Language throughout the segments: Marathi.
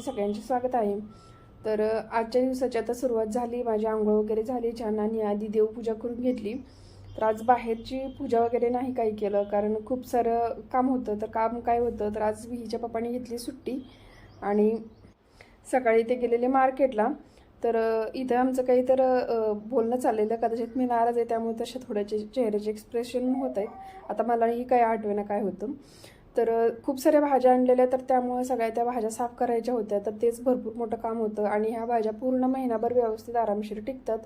सगळ्यांचे स्वागत आहे. तर आजच्या दिवसाची आता सुरुवात झाली. माझी आंघोळ वगैरे झाली. छान आणि आधी देवपूजा करून घेतली. तर आज बाहेरची पूजा वगैरे नाही काही केलं. कारण खूप सारं काम होतं. तर काम काय होतं? तर आज विहीच्या पप्पाने घेतली सुट्टी. आणि सकाळी ते गेलेले मार्केटला. तर इथं आमचं काही तर बोलणं चाललेलं. कदाचित मी नाराज आहे. त्यामुळे तसे थोड्याचे चेहऱ्याचे एक्सप्रेशन होत आहेत. आता मलाही काही आठवेना काय होतं. तर खूप साऱ्या भाज्या आणलेल्या तर त्यामुळे सगळ्या त्या भाज्या साफ करायच्या होत्या. तर तेच भरपूर मोठं काम होतं. आणि ह्या भाज्या पूर्ण महिनाभर व्यवस्थित आरामशीर टिकतात.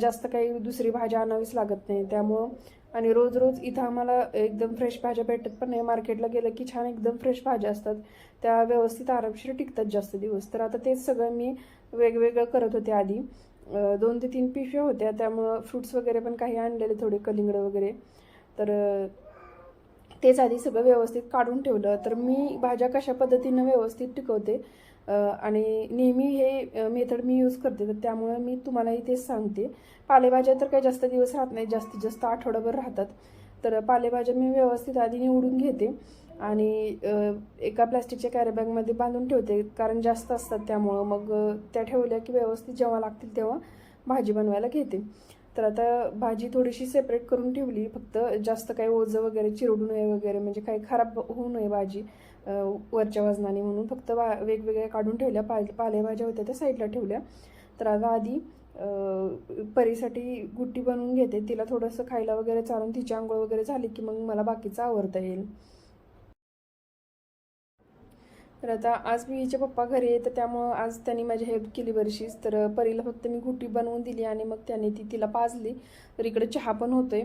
जास्त काही दुसरी भाज्या आणावीच लागत नाही. त्यामुळं आणि रोज रोज इथं आम्हाला एकदम फ्रेश भाज्या भेटत पण नाही. मार्केटला गेलं की छान एकदम फ्रेश भाज्या असतात. त्या व्यवस्थित आरामशीर टिकतात जास्त दिवस. तर आता तेच सगळं मी वेगवेगळं करत होते आधी. दोन ते तीन पिशव्या होत्या. त्यामुळं फ्रुट्स वगैरे पण काही आणलेले थोडे कलिंगडं वगैरे. तर तेच आधी सगळं व्यवस्थित काढून ठेवलं. तर मी भाज्या कशा पद्धतीनं व्यवस्थित टिकवते आणि नेहमी हे मेथड मी यूज करते. तर त्यामुळे मी तुम्हालाही तेच सांगते. पालेभाज्या तर काही जास्त दिवस राहत नाही जास्तीत जास्त आठवडाभर राहतात. तर पालेभाज्या मी व्यवस्थित आधी निवडून घेते आणि एका प्लॅस्टिकच्या कॅरीबॅगमध्ये बांधून ठेवते. कारण जास्त असतात त्यामुळं मग त्या ठेवल्या की व्यवस्थित जेव्हा लागतील तेव्हा भाजी बनवायला घेते. तर आता भाजी थोडीशी सेपरेट करून ठेवली. फक्त जास्त काही ओझं वगैरे चिरडू नये वगैरे म्हणजे काही खराब होऊ नये भाजी वरच्या वजनाने म्हणून. फक्त वा वेगवेगळ्या काढून ठेवल्या. पा पालेभाज्या होत्या त्या साईडला ठेवल्या. तर आता आधी परीसाठी गुट्टी बनवून घेते. तिला थोडंसं खायला वगैरे चालून तिची आंघोळ वगैरे झाली की मग मला बाकीचं आवडता येईल. तर आता आज मी हिचे पप्पा घरी आहे तर त्यामुळं आज त्यांनी माझी हेल्प केली बरीशीच तर परीला फक्त मी घुटी बनवून दिली आणि मग त्याने ती तिला पाजली. तर इकडे चहा पण होतोय.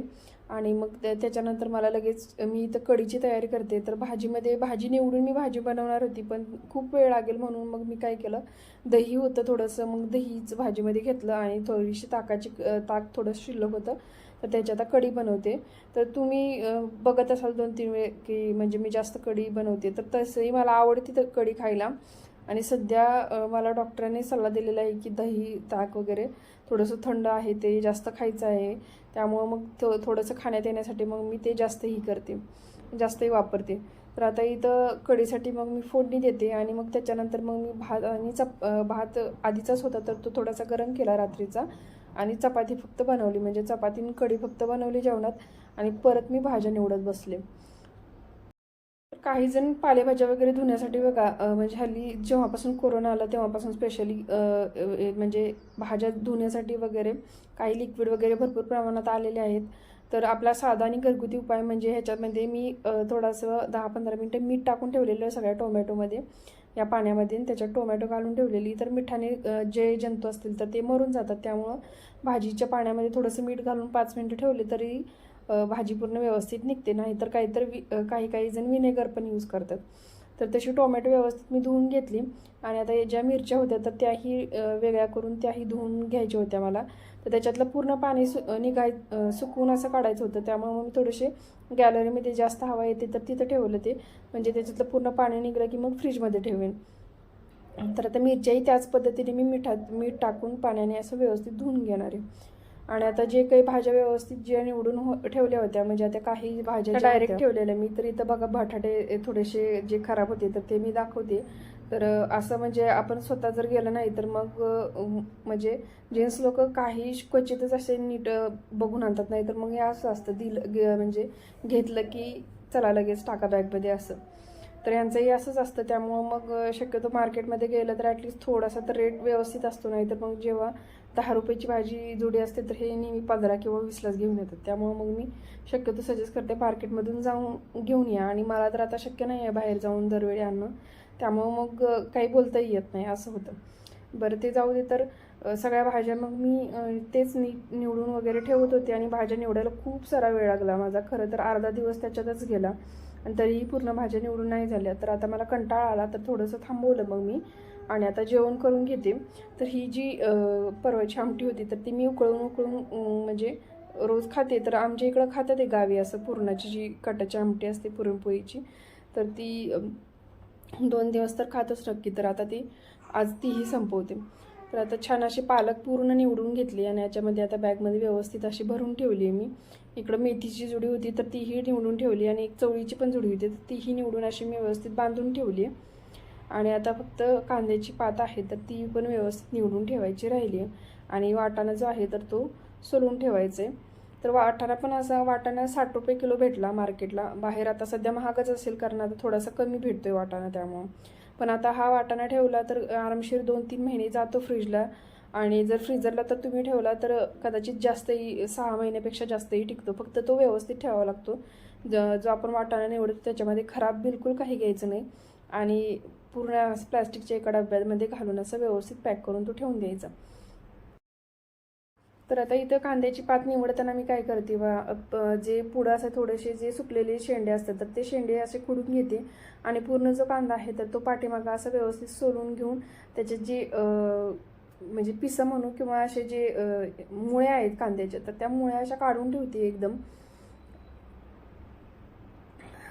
आणि मग त्या- त्याच्यानंतर मला लगेच मी इथं कढीची तयारी करते. तर भाजीमध्ये भाजी निवडून मी भाजी बनवणार होती पण खूप वेळ लागेल म्हणून मग मी काय केलं दही होतं थोडंसं मग दहीच भाजीमध्ये घेतलं आणि थोडीशी ताकाची ताक थोडंसं शिल्लक होतं. तर त्याची आता कढी बनवते. तर तुम्ही बघत असाल दोन तीन वेळ की म्हणजे मी जास्त कढी बनवते. तर तसंही मला आवडते तर कढी खायला. आणि सध्या मला डॉक्टरांनी सल्ला दिलेला आहे की दही ताक वगैरे थोडंसं थंड आहे ते जास्त खायचं आहे. त्यामुळं मग थो थोडंसं खाण्यात येण्यासाठी मग मी ते जास्तही करते जास्तही वापरते. तर आता इथं कढीसाठी मग मी फोडणी देते आणि मग त्याच्यानंतर मग मी भात आणि चप भात आधीचाच होता तर तो थोडासा गरम केला रात्रीचा आणि चपाती फक्त बनवली. म्हणजे चपाती कढी फक्त बनवली जेवणात आणि परत मी भाज्या निवडत बसले. काही जण पालेभाज्या वगैरे धुण्यासाठी बघा म्हणजे हल्ली जेव्हापासून कोरोना आला तेव्हापासून स्पेशली म्हणजे भाज्या धुण्यासाठी वगैरे काही लिक्विड वगैरे भरपूर प्रमाणात आलेले आहेत. तर आपला साधा आणि घरगुती उपाय म्हणजे ह्याच्यामध्ये मी थोडंसं दहा पंधरा मिनटं मीठ टाकून ठेवलेलं सगळ्या टोमॅटोमध्ये या पाण्यामध्ये. त्याच्यात टोमॅटो घालून ठेवलेली. तर मिठाने जे जंतू असतील तर ते मरून जातात. त्यामुळं भाजीच्या पाण्यामध्ये थोडंसं मीठ घालून पाच मिनटं ठेवले तरी भाजी पूर्ण व्यवस्थित निघते नाही तर काहीतर वि काही काही जण विनेगर पण यूज करतात. तर तशी टोमॅटो व्यवस्थित मी धुवून घेतली आणि आता ज्या मिरच्या होत्या तर त्याही वेगळ्या करून त्याही धुवून घ्यायच्या होत्या मला. तर त्याच्यातलं पूर्ण पाणी सु निघाय सुकून सुकवून असं काढायचं होतं. त्यामुळे मग मी थोडेसे गॅलरीमध्ये जास्त हवा येते तर तिथं ठेवलं ते. म्हणजे त्याच्यातलं पूर्ण पाणी निघलं की मग फ्रीजमध्ये ठेवेन. तर आता मिरच्याही त्याच पद्धतीने मी मिठात मीठ टाकून पाण्याने असं व्यवस्थित धुवून घेणार आहे. आणि आता जे काही भाज्या व्यवस्थित ज्या निवडून हो ठेवल्या होत्या म्हणजे आता काही भाज्या डायरेक्ट ठेवलेल्या. मी तर इथं बघा बटाटे थोडेसे जे खराब होते तर ते मी दाखवते. तर असं म्हणजे आपण स्वतः जर गेलं नाही तर मग म्हणजे जेंट्स लोक काही क्वचितच असे नीट बघून आणतात. नाही तर मग हे असं असतं दिलं म्हणजे घेतलं की चला लगेच टाका बॅगमध्ये असं. तर यांचंही असंच असतं. त्यामुळं मग शक्यतो मार्केटमध्ये गेलं तर ॲटलिस्ट थोडासा तर रेट व्यवस्थित असतो. नाही तर मग जेव्हा दहा रुपयाची भाजी जुडी असते तर हे नेहमी पंधरा किंवा वीसलाच घेऊन येतात. त्यामुळं मग मी शक्यतो सजेस्ट करते मार्केटमधून जाऊन घेऊन या. आणि मला तर आता शक्य नाही आहे बाहेर जाऊन दरवेळी आणणं. त्यामुळं मग काही बोलताही येत नाही असं होतं. बरं ते जाऊ दे. तर सगळ्या भाज्या मग मी तेच नीट निवडून वगैरे ठेवत होते. आणि भाज्या निवडायला खूप सारा वेळ लागला. माझा खरं तर अर्धा दिवस त्याच्यातच गेला. आणि तरीही पूर्ण भाज्या निवडून नाही झाल्या. तर आता मला कंटाळा आला तर थोडंसं थांबवलं मग मी. आणि आता जेवण करून घेते. तर ही जी परवाची आमटी होती तर ती मी उकळून उकळून म्हणजे रोज खाते. तर आमच्या इकडं खातात ते गावी असं पुरणाची जी कटाची आमटी असते पुरणपोळीची तर ती दोन दिवस तर खातच नक्की. तर आता ती आज तीही संपवते. तर आता छान अशी पालक पूर्ण निवडून घेतली आणि याच्यामध्ये आता बॅगमध्ये व्यवस्थित अशी भरून ठेवली आहे मी. इकडं मेथीची जुडी होती तर तीही निवडून ठेवली आणि एक चवळीची पण जुडी होती तर तीही निवडून अशी मी व्यवस्थित बांधून ठेवली आहे. आणि आता फक्त कांद्याची पात आहे तर ती पण व्यवस्थित निवडून ठेवायची राहिली आहे. आणि वाटाणा जो आहे तर तो सोलून ठेवायचा आहे. तर वाटाणा पण असा वाटाणा साठ रुपये किलो भेटला मार्केटला. बाहेर आता सध्या महागच असेल कारण आता थोडासा कमी भेटतोय वाटाणा त्यामुळं. पण आता हा वाटाणा ठेवला तर आरामशीर दोन तीन महिने जातो फ्रीजला. आणि जर फ्रीजरला तर तुम्ही ठेवला तर कदाचित जास्तही सहा महिन्यापेक्षा जास्तही टिकतो. फक्त तो व्यवस्थित ठेवावा लागतो. ज जो आपण वाटाणा निवडतो त्याच्यामध्ये खराब बिलकुल काही घ्यायचं नाही. आणि पूर्ण प्लॅस्टिकच्या एका डब्यामध्ये घालून असं व्यवस्थित पॅक करून तो ठेवून द्यायचा. तर आता इथं कांद्याची पात निवडताना मी काय करते वा प- जे पुढं असं थोडेसे जे सुकलेले शेंडे असतात तर ते शेंडे असे खुडून घेते आणि पूर्ण जो कांदा आहे तर तो पाठीमागा असं व्यवस्थित सोलून घेऊन त्याचे जे म्हणजे पिसं म्हणू किंवा असे जे मुळे आहेत कांद्याच्या तर त्या मुळ्या अशा काढून ठेवते एकदम.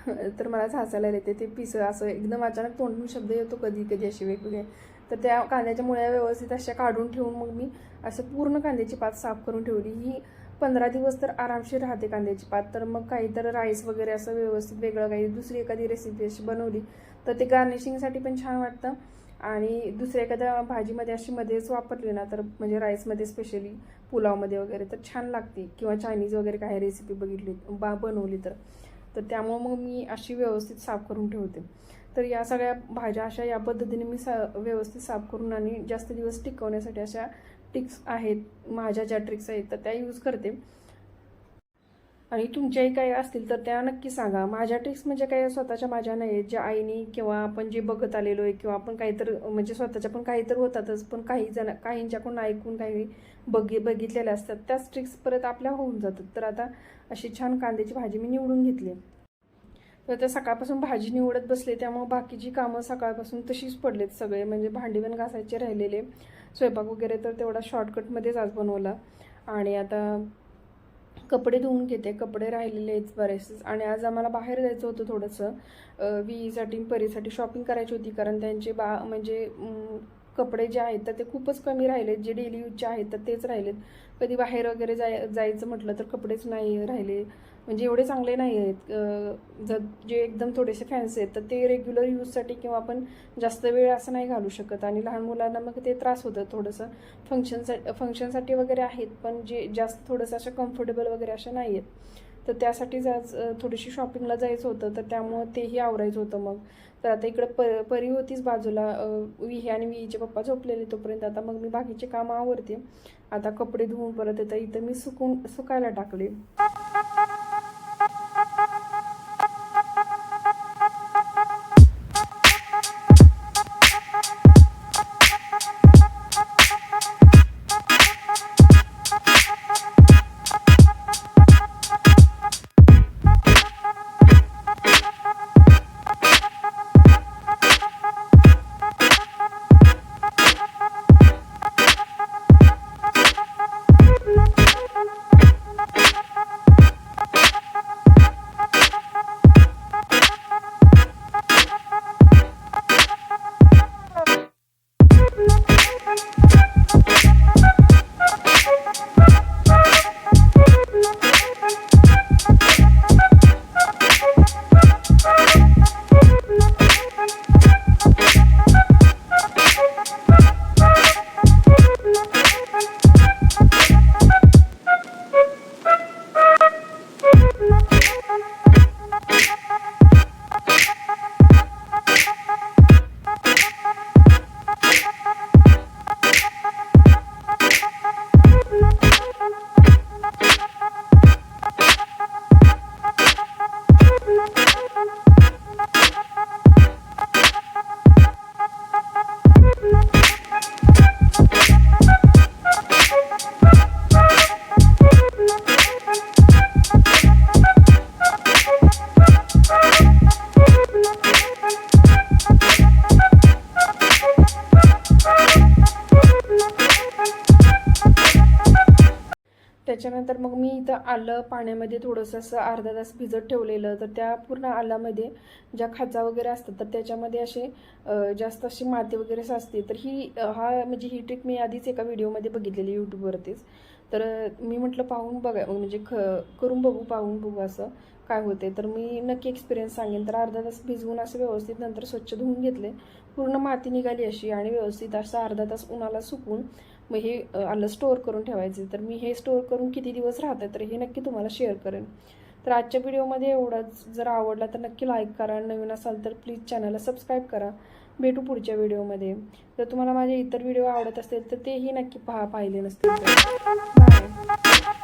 तर मला हसायला येते ते पिसं असं एकदम अचानक तोंडून शब्द येतो कधी कधी असे वेगवेगळे. तर त्या कांद्याच्या मुळ्या व्यवस्थित अशा काढून ठेवून मग मी असं पूर्ण कांद्याची पात साफ करून ठेवली. ही पंधरा दिवस तर आरामशीर राहते कांद्याची पात. तर मग काही तर राईस वगैरे असं व्यवस्थित वेगळं काही दुसरी एखादी रेसिपी अशी बनवली. तर ते गार्निशिंगसाठी पण छान वाटतं. आणि दुसऱ्या एखाद्या भाजीमध्ये अशी मध्येच वापरली ना तर म्हणजे राईसमध्ये स्पेशली पुलावमध्ये वगैरे तर छान लागते. किंवा चायनीज वगैरे काही रेसिपी बघितली बा बनवली तर. तर त्यामुळं मग मी अशी व्यवस्थित साफ करून ठेवते. तर या सगळ्या भाज्या अशा या पद्धतीने मी सा व्यवस्थित साफ करून आणि जास्त दिवस टिकवण्यासाठी अशा टिक्स आहेत माझ्या ज्या ट्रिक्स आहेत तर त्या यूज करते. आणि तुमच्याही काही असतील तर त्या नक्की सांगा. माझ्या ट्रिक्स म्हणजे काही स्वतःच्या माझ्या नाही आहेत ज्या आईनी किंवा आपण जे बघत आलेलो आहे किंवा आपण काहीतरी म्हणजे स्वतःच्या पण काहीतरी होतातच पण काही जण काहींच्याकडून ऐकून काही बघि बघितलेल्या असतात. त्याच ट्रिक्स परत आपल्या होऊन जातात. तर आता अशी छान कांद्याची भाजी मी निवडून घेतली तर आता सकाळपासून भाजी निवडत बसले त्यामुळे बाकीची कामं सकाळपासून तशीच पडलेत सगळे. म्हणजे भांडी पण घासायचे राहिलेले. स्वयंपाक वगैरे तर तेवढा शॉर्टकटमध्येच आज बनवला. आणि आता कपडे धुवून घेते. कपडे राहिलेले आहेत बरेचसे आणि आज आम्हाला बाहेर जायचं होतं थोडंसं. वीसाठी परीसाठी शॉपिंग करायची होती. कारण त्यांचे बा म्हणजे कपडे जे आहेत तर ते खूपच कमी राहिलेत. जे डेली यूजचे आहेत तर तेच राहिलेत. कधी बाहेर वगैरे जाय जायचं म्हटलं तर कपडेच नाही राहिले. म्हणजे एवढे चांगले नाही आहेत. जर जे एकदम थोडेसे फॅन्सी आहेत तर ते रेग्युलर यूजसाठी किंवा आपण जास्त वेळ असं नाही घालू शकत. आणि लहान मुलांना मग ते त्रास होतं थोडंसं. फंक्शनसाठी फंक्शनसाठी वगैरे आहेत पण जे जास्त थोडंसं असं कम्फर्टेबल वगैरे अशा नाही आहेत. तर त्यासाठीच आज थोडीशी शॉपिंगला जायचं होतं तर त्यामुळं तेही आवरायचं होतं मग. तर आता इकडं प परी होतीच बाजूला विही आणि विहीचे पप्पा झोपलेले तोपर्यंत. आता मग मी बाकीचे कामं आवरते. आता कपडे धुवून परत येतं. इथं मी सुकून सुकायला टाकले. त्यानंतर मग मी इथं आलं पाण्यामध्ये थोडंसं असं अर्धा तास भिजत ठेवलेलं. तर त्या पूर्ण आलामध्ये ज्या खाचा वगैरे असतात तर त्याच्यामध्ये असे जास्त अशी माती वगैरे साचते. तर ही हा म्हणजे ही ट्रिक मी आधीच एका व्हिडिओमध्ये बघितलेली यूट्यूबवरतीच तर मी म्हटलं पाहून बघा म्हणजे ख करून बघू पाहून बघू असं काय होते तर मी नक्की एक्सपिरियन्स सांगेन. तर अर्धा तास भिजवून असं व्यवस्थित नंतर स्वच्छ धुवून घेतले. पूर्ण माती निघाली अशी आणि व्यवस्थित असं अर्धा तास उन्हाला सुकून मग हे आलं स्टोअर करून ठेवायचे. तर मी हे स्टोअर करून किती दिवस राहते तर हे नक्की तुम्हाला शेअर करेन. तर आजच्या व्हिडिओमध्ये एवढंच. जर आवडला तर नक्की लाईक करा. नवीन असाल तर प्लीज चॅनलला सबस्क्राईब करा. भेटू पुढच्या व्हिडिओमध्ये जर तुम्हाला माझे इतर व्हिडिओ आवडत असतील तर तेही नक्की पहा. पाहिले नसतील बाय